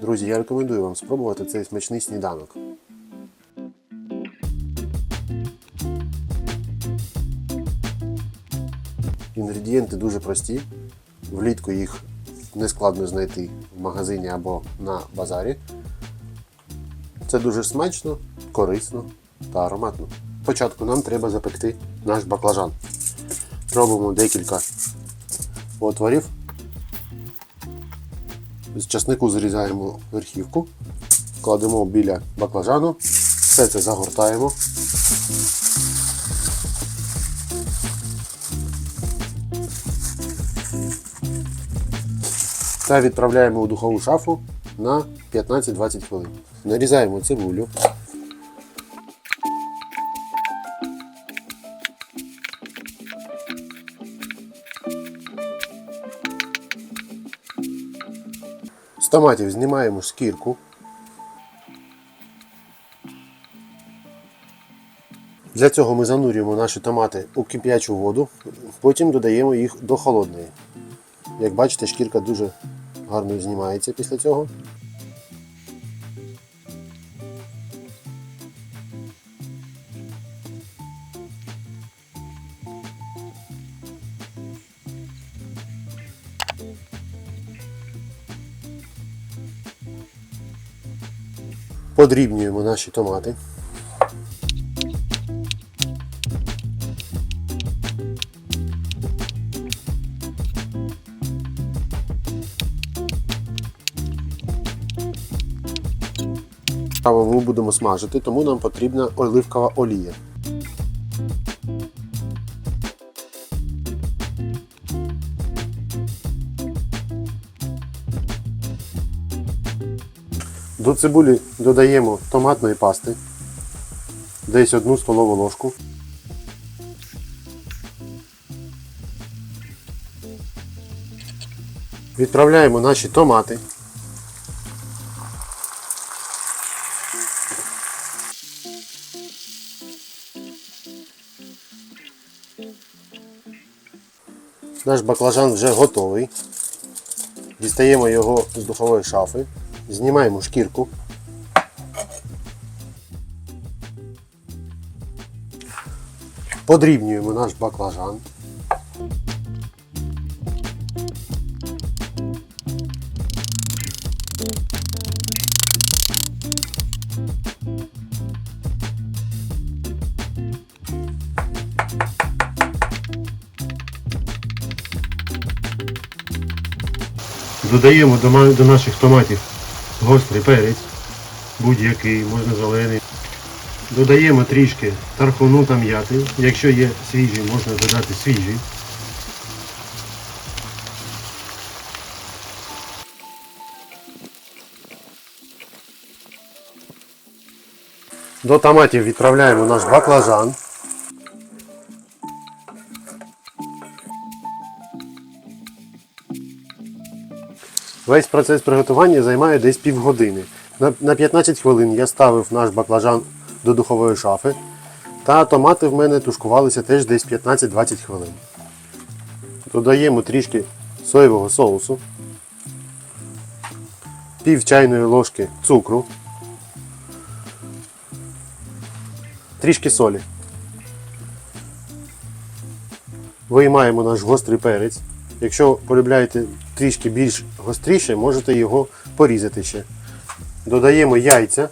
Друзі, я рекомендую вам спробувати цей смачний сніданок. Інгредієнти дуже прості. Влітку їх не складно знайти в магазині або на базарі. Це дуже смачно, корисно та ароматно. Спочатку нам треба запекти наш баклажан. Робимо декілька отворів. З часнику зрізаємо верхівку, кладемо біля баклажану, все це загортаємо. Та відправляємо у духову шафу на 15-20 хвилин. Нарізаємо цибулю. З томатів знімаємо шкірку. Для цього ми занурюємо наші томати у кип'ячу воду, потім додаємо їх до холодної. Як бачите, шкірка дуже гарно знімається після цього. Подрібнюємо наші томати. Каву будемо смажити, тому нам потрібна оливкова олія. До цибулі додаємо томатної пасти, десь одну столову ложку. Відправляємо наші томати. Наш баклажан вже готовий. Дістаємо його з духової шафи, знімаємо шкірку. Подрібнюємо наш баклажан. Додаємо до, наших томатів гострий перець, будь-який, можна зелений. Додаємо трішки тархуну та м'яти. Якщо є свіжий, можна додати свіжий. До томатів відправляємо наш баклажан. Весь процес приготування займає десь півгодини. На, на 15 хвилин я ставив наш баклажан до духової шафи. Та томати в мене тушкувалися теж десь 15-20 хвилин. Додаємо трішки соєвого соусу, пів чайної ложки цукру, трішки солі. Виймаємо наш гострий перець. Якщо полюбляєте трішки більш гостріше, можете його порізати ще. Додаємо яйця.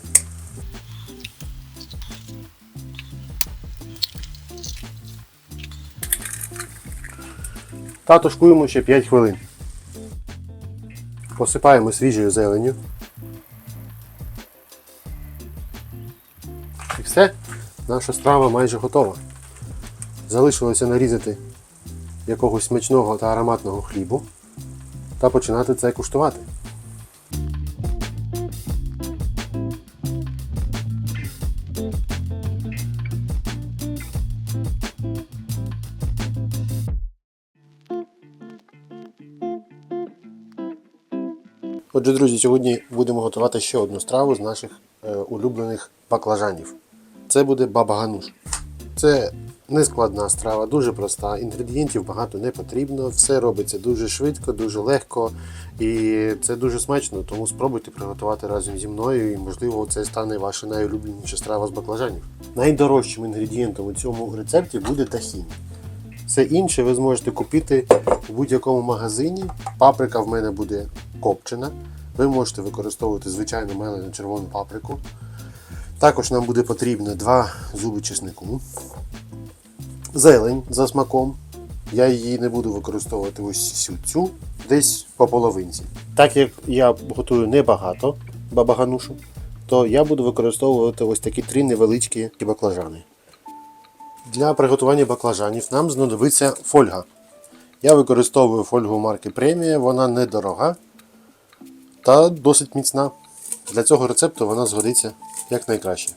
Та тушкуємо ще 5 хвилин. Посипаємо свіжою зеленню. І все, наша страва майже готова. Залишилося нарізати якогось смачного та ароматного хлібу та починати це куштувати. Отже, друзі, сьогодні будемо готувати ще одну страву з наших е, улюблених баклажанів. Це буде баба гануш. Це Нескладна страва, дуже проста. Інгредієнтів багато не потрібно. Все робиться дуже швидко, дуже легко і це дуже смачно. Тому спробуйте приготувати разом зі мною, і можливо це стане ваша найулюбленіша страва з баклажанів. Найдорожчим інгредієнтом у цьому рецепті буде тахін. Все інше ви зможете купити в будь-якому магазині. Паприка в мене буде копчена. Ви можете використовувати звичайну мелену червону паприку. Також нам буде потрібно 2 зуби чеснику, зелень за смаком. Я її не буду використовувати ось всю цю, десь по половинці. Так як я готую небагато бабаганушу, то я буду використовувати ось такі три невеличкі баклажани. Для приготування баклажанів нам знадобиться фольга. Я використовую фольгу марки Премія, вона недорога та досить міцна. Для цього рецепту вона згодиться якнайкраще.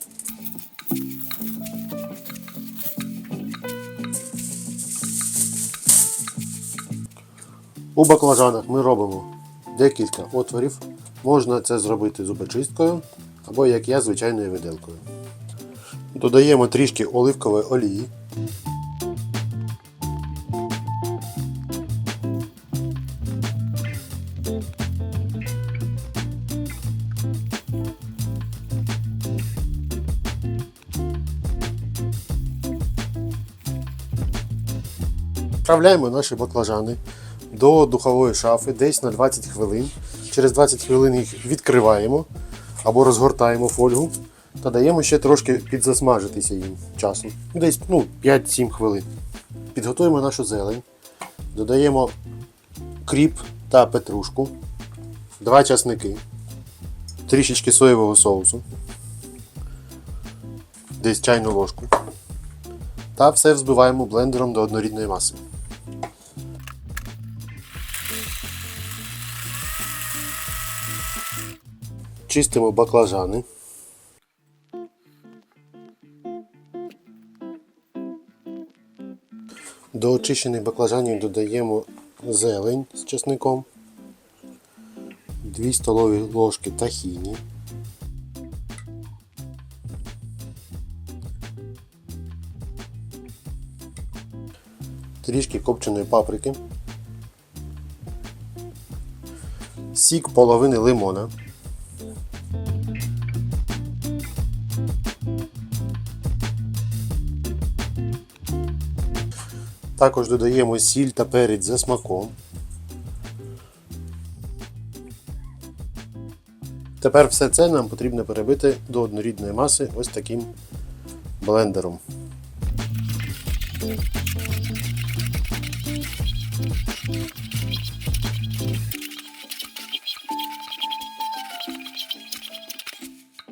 У баклажанах ми робимо декілька отворів. Можна це зробити зубочисткою або, як я, звичайною виделкою. Додаємо трішки оливкової олії. Вправляємо наші баклажани до духової шафи десь на 20 хвилин. Через 20 хвилин їх відкриваємо або розгортаємо фольгу та даємо ще трошки підзасмажитися їм часом. Десь ну, 5-7 хвилин. Підготуємо нашу зелень, додаємо кріп та петрушку, два часники, трішечки соєвого соусу, десь чайну ложку. Та все взбиваємо блендером до однорідної маси. Чистимо баклажани. До очищених баклажанів додаємо зелень з чесником, 2 столові ложки тахіні, трішки копченої паприки, сік половини лимона. Також додаємо сіль та перець за смаком. Тепер все це нам потрібно перебити до однорідної маси ось таким блендером.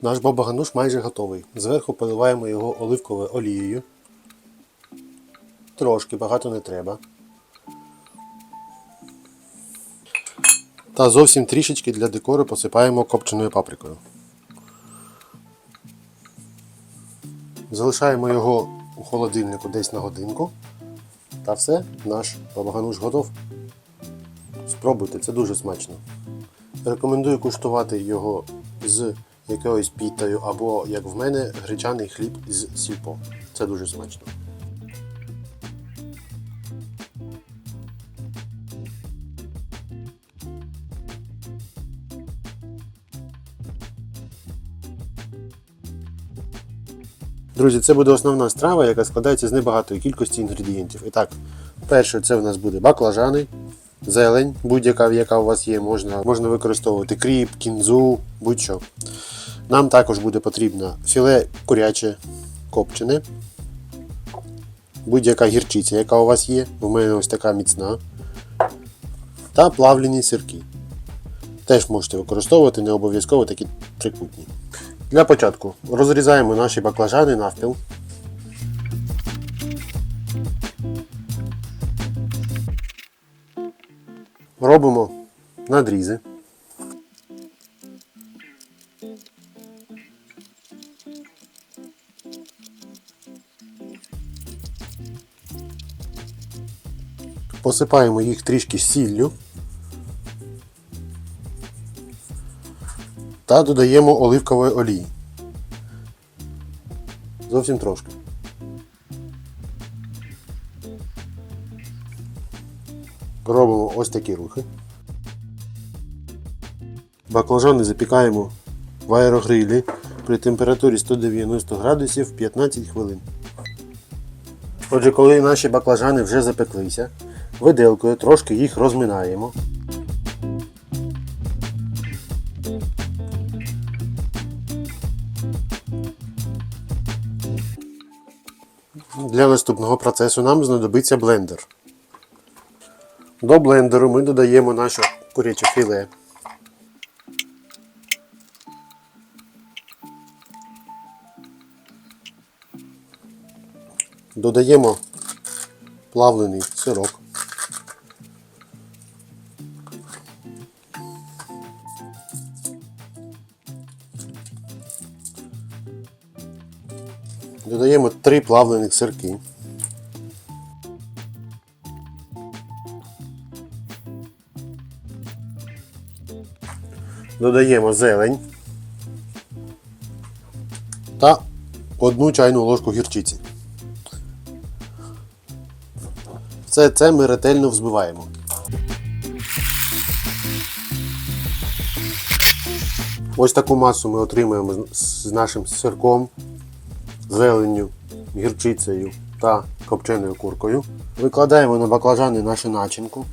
Наш бабагануш майже готовий. Зверху поливаємо його оливковою олією. Трошки, багато не треба. Та зовсім трішечки для декору посипаємо копченою паприкою. Залишаємо його у холодильнику десь на годинку. Та все, наш бабагануш готов. Спробуйте, це дуже смачно. Рекомендую куштувати його з якоюсь пітою або, як в мене, гречаний хліб з сільпо. Це дуже смачно. Друзі, це буде основна страва, яка складається з небагатої кількості інгредієнтів. І так, перше це в нас буде баклажани, зелень, будь-яка, яка у вас є, можна, можна використовувати кріп, кінзу, будь-що. Нам також буде потрібно філе куряче копчене, будь-яка гірчиця, яка у вас є. У мене ось така міцна. Та плавлені сирки. Теж можете використовувати, не обов'язково такі трикутні. Для початку розрізаємо наші баклажани навпіл. Робимо надрізи. Посипаємо їх трішки сіллю. та додаємо оливкової олії. Зовсім трошки. Робимо ось такі рухи. Баклажани запікаємо в аерогрилі при температурі 190 градусів 15 хвилин. Отже, коли наші баклажани вже запеклися, виделкою трошки їх розминаємо. Для наступного процесу нам знадобиться блендер. До блендеру ми додаємо наше куряче філе. Додаємо плавлений сирок. Додаємо три плавлених сирки. Додаємо зелень та одну чайну ложку гірчиці. Все це ми ретельно взбиваємо. Ось таку масу ми отримуємо з нашим сирком, зеленню, гірчицею та копченою куркою. Викладаємо на баклажани нашу начинку.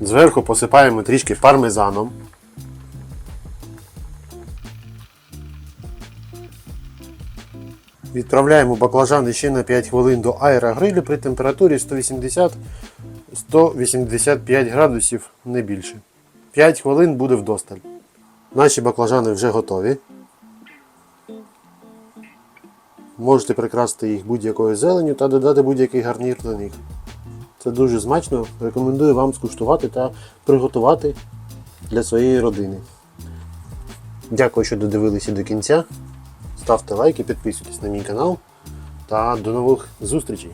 Зверху посипаємо трішки пармезаном. Відправляємо баклажани ще на 5 хвилин до аерогрилю при температурі 180-185 градусів, не більше. 5 хвилин буде вдосталь. Наші баклажани вже готові. Можете прикрасити їх будь-якою зеленню та додати будь-який гарнір до них. Це дуже смачно. Рекомендую вам скуштувати та приготувати для своєї родини. Дякую, що додивилися до кінця. Ставте лайки, підписуйтесь на мій канал та до нових зустрічей!